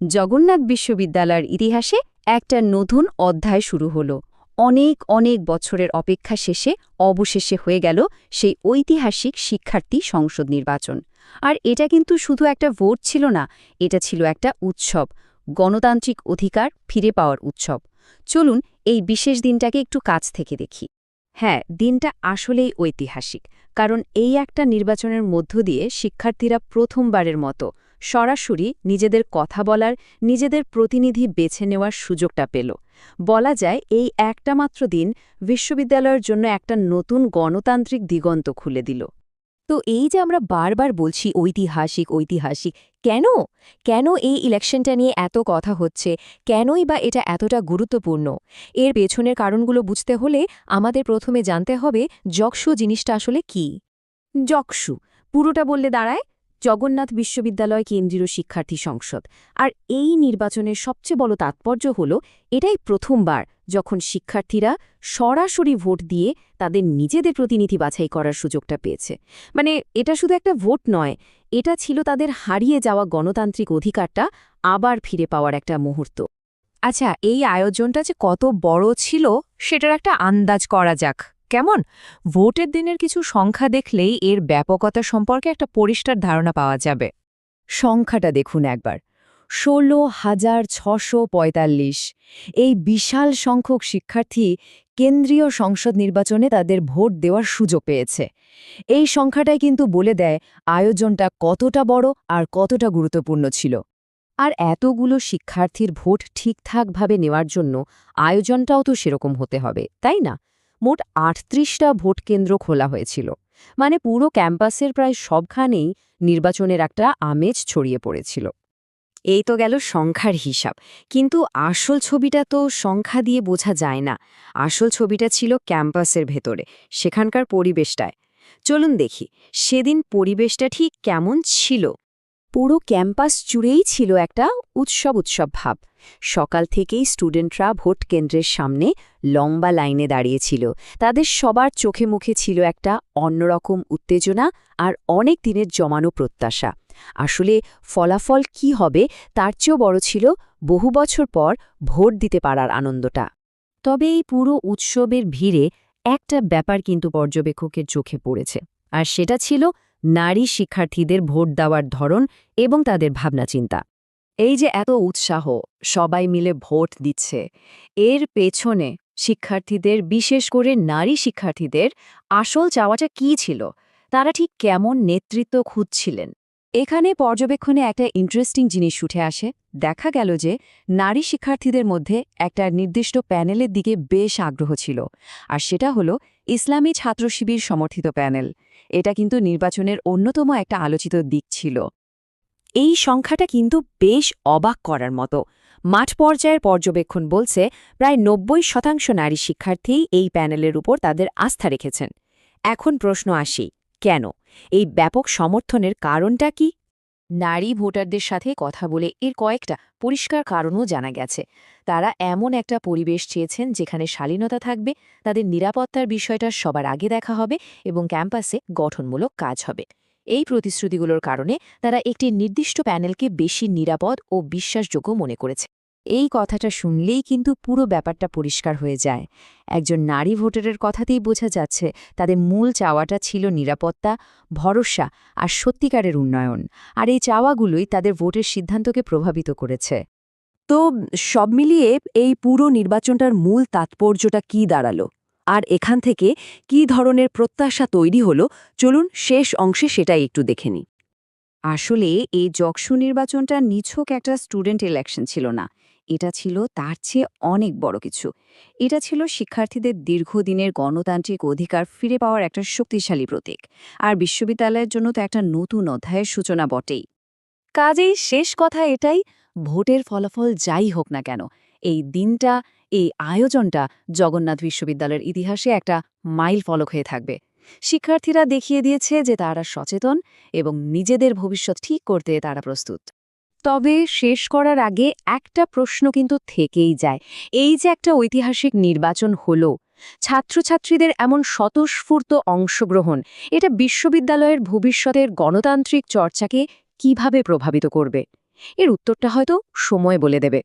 জগন্নাথ বিশ্ববিদ্যালয়ের ইতিহাসে একটা নতুন অধ্যায় শুরু হল। অনেক অনেক বছরের অপেক্ষা শেষে অবশেষে হয়ে গেল সেই ঐতিহাসিক শিক্ষার্থী সংসদ নির্বাচন। আর এটা কিন্তু শুধু একটা ভোট ছিল না, এটা ছিল একটা উৎসব, গণতান্ত্রিক অধিকার ফিরে পাওয়ার উৎসব। চলুন এই বিশেষ দিনটাকে একটু কাছ থেকে দেখি। হ্যাঁ দিনটা আসলেই ঐতিহাসিক, কারণ এই একটা নির্বাচনের মধ্য দিয়ে শিক্ষার্থীরা প্রথমবারের মতো সরাসরি নিজেদের কথা বলার, নিজেদের প্রতিনিধি বেছে নেওয়ার সুযোগটা পেল। বলা যায়, এই একটা মাত্র দিন বিশ্ববিদ্যালয়ের জন্য একটা নতুন গণতান্ত্রিক দিগন্ত খুলে দিল। তো এই যে আমরা বারবার বলছি ঐতিহাসিক ঐতিহাসিক, কেন? কেন এই ইলেকশনটা নিয়ে এত কথা হচ্ছে? কেনই বা এটা এতটা গুরুত্বপূর্ণ? এর পেছনের কারণগুলো বুঝতে হলে আমাদের প্রথমে জানতে হবে যক্ষু জিনিসটা আসলে কি? যক্ষু পুরোটা বললে দাঁড়ায়? জগন্নাথ বিশ্ববিদ্যালয় কেন্দ্রীয় শিক্ষার্থী সংসদ। আর এই নির্বাচনের সবচেয়ে বড় তাৎপর্য হল, এটাই প্রথমবার যখন শিক্ষার্থীরা সরাসরি ভোট দিয়ে তাদের নিজেদের প্রতিনিধি বাছাই করার সুযোগটা পেয়েছে। মানে এটা শুধু একটা ভোট নয়, এটা ছিল তাদের হারিয়ে যাওয়া গণতান্ত্রিক অধিকারটা আবার ফিরে পাওয়ার একটা মুহূর্ত। আচ্ছা এই আয়োজনটা যে কত বড় ছিল, সেটার একটা আন্দাজ করা যাক। কেমন? ভোটের দিনের কিছু সংখ্যা দেখলেই এর ব্যাপকতা সম্পর্কে একটা পরিষ্কার ধারণা পাওয়া যাবে। সংখ্যাটা দেখুন একবার। ষোলো হাজার ছশো পঁয়তাল্লিশ। এই বিশাল সংখ্যক শিক্ষার্থী কেন্দ্রীয় সংসদ নির্বাচনে তাদের ভোট দেওয়ার সুযোগ পেয়েছে। এই সংখ্যাটাই কিন্তু বলে দেয় আয়োজনটা কতটা বড় আর কতটা গুরুত্বপূর্ণ ছিল। আর এতগুলো শিক্ষার্থীর ভোট ঠিকঠাকভাবে নেওয়ার জন্য আয়োজনটাও তো সেরকম হতে হবে, তাই না? মোট আটত্রিশটা ভোট কেন্দ্র খোলা হয়েছিল। মানে পুরো ক্যাম্পাসের প্রায় সবখানেই নির্বাচনের একটা আমেজ ছড়িয়ে পড়েছিল। এই তো গেল সংখ্যার হিসাব। কিন্তু আসল ছবিটা তো সংখ্যা দিয়ে বোঝা যায় না। আসল ছবিটা ছিল ক্যাম্পাসের ভেতরে, সেখানকার পরিবেশটায়। চলুন দেখি, সেদিন পরিবেশটা ঠিক কেমন ছিল? পুরো ক্যাম্পাস জুড়েই ছিল একটা উৎসব উৎসব ভাব। সকাল থেকেই স্টুডেন্টরা ভোট কেন্দ্রের সামনে লম্বা লাইনে দাঁড়িয়েছিল তাদের সবার চোখে মুখে ছিল একটা অন্যরকম উত্তেজনা আর অনেক দিনের জমানো প্রত্যাশা। আসলে ফলাফল কি হবে তার চেয়েও বড় ছিল বহু বছর পর ভোট দিতে পারার আনন্দটা। তবে এই পুরো উৎসবের ভিড়ে একটা ব্যাপার কিন্তু পর্যবেক্ষকের চোখে পড়েছে। আর সেটা ছিল নারী শিক্ষার্থীদের ভোট দেওয়ার ধরন এবং তাদের ভাবনা চিন্তা এই যে এত উৎসাহ, সবাই মিলে ভোট দিচ্ছে, এর পেছনে শিক্ষার্থীদের, বিশেষ করে নারী শিক্ষার্থীদের আসল চাওয়াটা কি ছিল? তারা ঠিক কেমন নেতৃত্ব খুঁজছিলেন? এখানে পর্যবেক্ষণে একটা ইন্টারেস্টিং জিনিস উঠে আসে। দেখা গেল যে নারী শিক্ষার্থীদের মধ্যে একটা নির্দিষ্ট প্যানেলের দিকে বেশ আগ্রহ ছিল, আর সেটা হলো ইসলামী ছাত্র শিবির সমর্থিত প্যানেল। এটা কিন্তু নির্বাচনের অন্যতম একটা আলোচিত দিক ছিল। এই সংখ্যাটা কিন্তু বেশ অবাক করার মতো। মাঠ পর্যায়ের পর্যবেক্ষণ বলছে প্রায় নব্বই শতাংশ নারী শিক্ষার্থী এই প্যানেলের উপর তাদের আস্থা রেখেছেন। এখন প্রশ্ন আসি, কেন? এই ব্যাপক সমর্থনের কারণটা কি? নারী ভোটারদের সাথে কথা বলে এর কয়েকটা পরিষ্কার কারণও জানা গেছে। তারা এমন একটা পরিবেশ চেয়েছেন যেখানে শালীনতা থাকবে, তাদের নিরাপত্তার বিষয়টা সবার আগে দেখা হবে এবং ক্যাম্পাসে গঠনমূলক কাজ হবে। এই প্রতিশ্রুতিগুলোর কারণে তারা একটি নির্দিষ্ট প্যানেলকে বেশি নিরাপদ ও বিশ্বাসযোগ্য মনে করেছে। এই কথাটা শুনলেই কিন্তু পুরো ব্যাপারটা পরিষ্কার হয়ে যায়। একজন নারী ভোটারের কথাতেই বোঝা যাচ্ছে তাদের মূল চাওয়াটা ছিল নিরাপত্তা, ভরসা আর সত্যিকারের উন্নয়ন। আর এই চাওয়াগুলোই তাদের ভোটের সিদ্ধান্তকে প্রভাবিত করেছে। তো সব মিলিয়ে এই পুরো নির্বাচনটার মূল তাৎপর্যটা কি দাঁড়াল? আর এখান থেকে কি ধরনের প্রত্যাশা তৈরি হলো? চলুন শেষ অংশে সেটাই একটু দেখে নিই। আসলে এই যক্ষু নির্বাচনটা নিছক একটা স্টুডেন্ট ইলেকশন ছিল না। এটা ছিল তার চেয়ে অনেক বড় কিছু। এটা ছিল শিক্ষার্থীদের দীর্ঘদিনের গণতান্ত্রিক অধিকার ফিরে পাওয়ার একটা শক্তিশালী প্রতীক। আর বিশ্ববিদ্যালয়ের জন্য তো একটা নতুন অধ্যায়ের সূচনা বটেই। কাজেই শেষ কথা এটাই, ভোটের ফলাফল যাই হোক না কেন, এই দিনটা, এই আয়োজনটা জগন্নাথ বিশ্ববিদ্যালয়ের ইতিহাসে একটা মাইল ফলক হয়ে থাকবে। শিক্ষার্থীরা দেখিয়ে দিয়েছে যে তারা সচেতন এবং নিজেদের ভবিষ্যৎ ঠিক করতে তারা প্রস্তুত। তবে শেষ করার আগে একটা প্রশ্ন কিন্তু থেকেই যায়। এই যে একটা ঐতিহাসিক নির্বাচন হলো, ছাত্রছাত্রীদের এমন স্বতঃস্ফূর্ত অংশগ্রহণ, এটা বিশ্ববিদ্যালয়ের ভবিষ্যতের গণতান্ত্রিক চর্চাকে কীভাবে প্রভাবিত করবে? এর উত্তরটা হয়তো সময় বলে দেবে।